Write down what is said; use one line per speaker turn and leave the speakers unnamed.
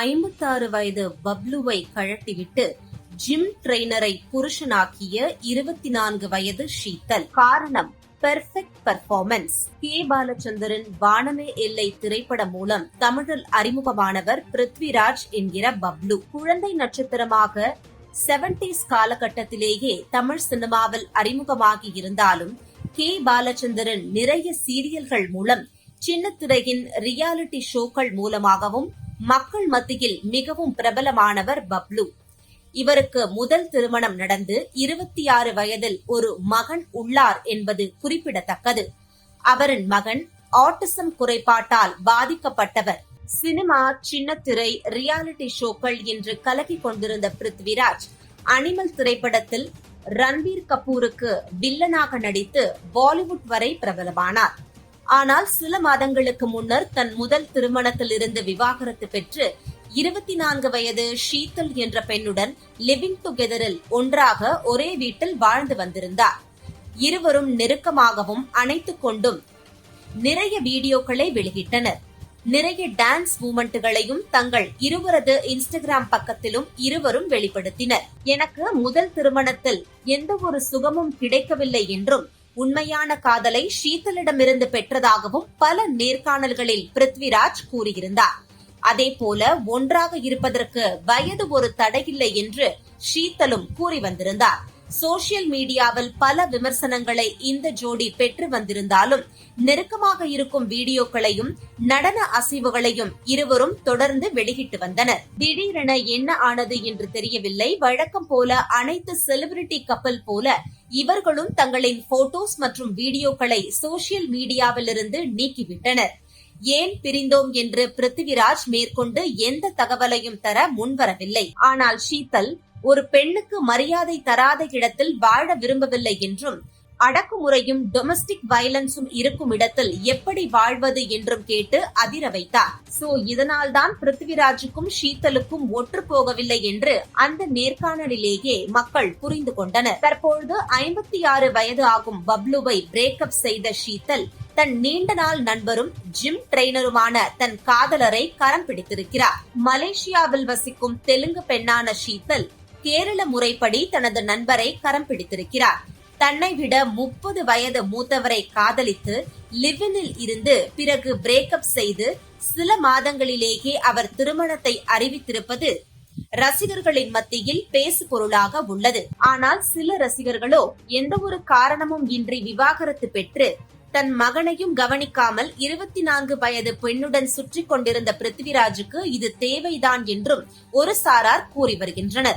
ஐம்பத்தாறு வயது பப்லுவை கழட்டிவிட்டு ஜிம் ட்ரெய்னரை புருஷனாக்கிய இருபத்தி நான்கு வயது ஷீத்தல் காரணம் பெர்ஃபெக்ட் பர்ஃபார்மன்ஸ் கே. பாலச்சந்திரன் வானமே எல்லை திரைப்படம் மூலம் தமிழில் அறிமுகமானவர் பிருத்விராஜ் என்கிற பப்லு. குழந்தை நட்சத்திரமாக செவன்டிஸ் காலகட்டத்திலேயே தமிழ் சினிமாவில் அறிமுகமாகி இருந்தாலும் கே. பாலச்சந்திரன் நிறைய சீரியல்கள் மூலம் சின்ன திரையின் ரியாலிட்டி ஷோக்கள் மூலமாகவும் மக்கள் மத்தியில் மிகவும் பிரபலமானவர் பப்ளு இவருக்கு முதல் திருமணம் நடந்து இருபத்தி ஆறு வயதில் ஒரு மகன் உள்ளார் என்பது குறிப்பிடத்தக்கது. அவரின் மகன் ஆட்டிசம் குறைபாட்டால் பாதிக்கப்பட்டவர். சினிமா சின்னத்திரை ரியாலிட்டி ஷோக்கள் என்று கலக்கிக் கொண்டிருந்த பிருத்விராஜ் அனிமல் திரைப்படத்தில் ரன்பீர் கபூருக்கு வில்லனாக நடித்து பாலிவுட் வரை பிரபலமானார். ஆனால் சில மாதங்களுக்கு முன்னர் தன் முதல் திருமணத்தில் இருந்து விவாகரத்து பெற்று இருபத்தி நான்கு வயது ஷீத்தல் என்ற பெண்ணுடன் லிவிங் டுகெதரில் ஒன்றாக ஒரே வீட்டில் வாழ்ந்து வந்திருந்தார். இருவரும் நெருக்கமாகவும் அணைத்துக் கொண்டும் நிறைய வீடியோக்களை வெளியிட்டனர். நிறைய டான்ஸ் மூமெண்ட்டுகளையும் தங்கள் இருவரது இன்ஸ்டாகிராம் பக்கத்திலும் இருவரும் வெளிப்படுத்தினர். எனக்கு முதல் திருமணத்தில் எந்த ஒரு சுகமும் கிடைக்கவில்லை என்றும் உண்மையான காதலை ஷீதலிடமிருந்து பெற்றதாகவும் பல நேர்காணல்களில் பிருத்விராஜ் கூறியிருந்தார். அதே போல ஒன்றாக இருப்பதற்கு வயது ஒரு தடையில்லை என்று ஷீதலும் கூறி வந்திருந்தார். சோசியல் மீடியாவில் பல விமர்சனங்களை இந்த ஜோடி பெற்று வந்திருந்தாலும் நெருக்கமாக இருக்கும் வீடியோக்களையும் நடன அசைவுகளையும் இருவரும் தொடர்ந்து வெளியிட்டு வந்தனர். திடீரென என்ன ஆனது என்று தெரியவில்லை. வழக்கம் போல அனைத்து செலிபிரிட்டி கப்பல் போல இவர்களும் தங்களின் போட்டோஸ் மற்றும் வீடியோக்களை சோசியல் மீடியாவிலிருந்து நீக்கிவிட்டனர். ஏன் பிரிந்தோம் என்று பிருத்திவிராஜ் மேற்கொண்டு எந்த தகவலையும் தர முன்வரவில்லை. ஆனால் ஷீதல் ஒரு பெண்ணுக்கு மரியாதை தராத இடத்தில் வாழ விரும்பவில்லை என்றும் அடக்குமுறையும் டொமஸ்டிக் வயலன்ஸும் இருக்கும் இடத்தில் எப்படி வாழ்வது என்றும் கேட்டு அதிர வைத்தார். சோ இதனால்தான் பிருத்திவிராஜுக்கும் ஷீத்தலுக்கும் ஒற்று போகவில்லை என்று அந்த நேர்காணலிலேயே மக்கள் புரிந்து கொண்டனர். தற்பொழுது ஐம்பத்தி ஆறு வயது ஆகும் பப்ளுவை பிரேக்கப் செய்த ஷீத்தல் தன் நீண்ட நாள் நண்பரும் ஜிம் ட்ரெய்னருமான தன் காதலரை கரம் பிடித்திருக்கிறார். மலேசியாவில் வசிக்கும் தெலுங்கு பெண்ணான ஷீத்தல் கேரள முறைப்படி தனது நண்பரை கரம் பிடித்திருக்கிறார். தன்னை விட முப்பது வயது மூத்தவரை காதலித்து லிவினில் இருந்து பிறகு பிரேக்கப் செய்து சில மாதங்களிலேயே அவர் திருமணத்தை அறிவித்திருப்பது ரசிகர்களின் மத்தியில் பேசு பொருளாக உள்ளது. ஆனால் சில ரசிகர்களோ எந்த ஒரு காரணமும் இன்றி விவாகரத்து பெற்று தன் மகனையும் கவனிக்காமல் இருபத்தி நான்கு வயது பெண்ணுடன் சுற்றி கொண்டிருந்த பிருத்திவிராஜுக்கு இது தேவைதான் என்றும் ஒரு சாரார் கூறி வருகின்றனர்.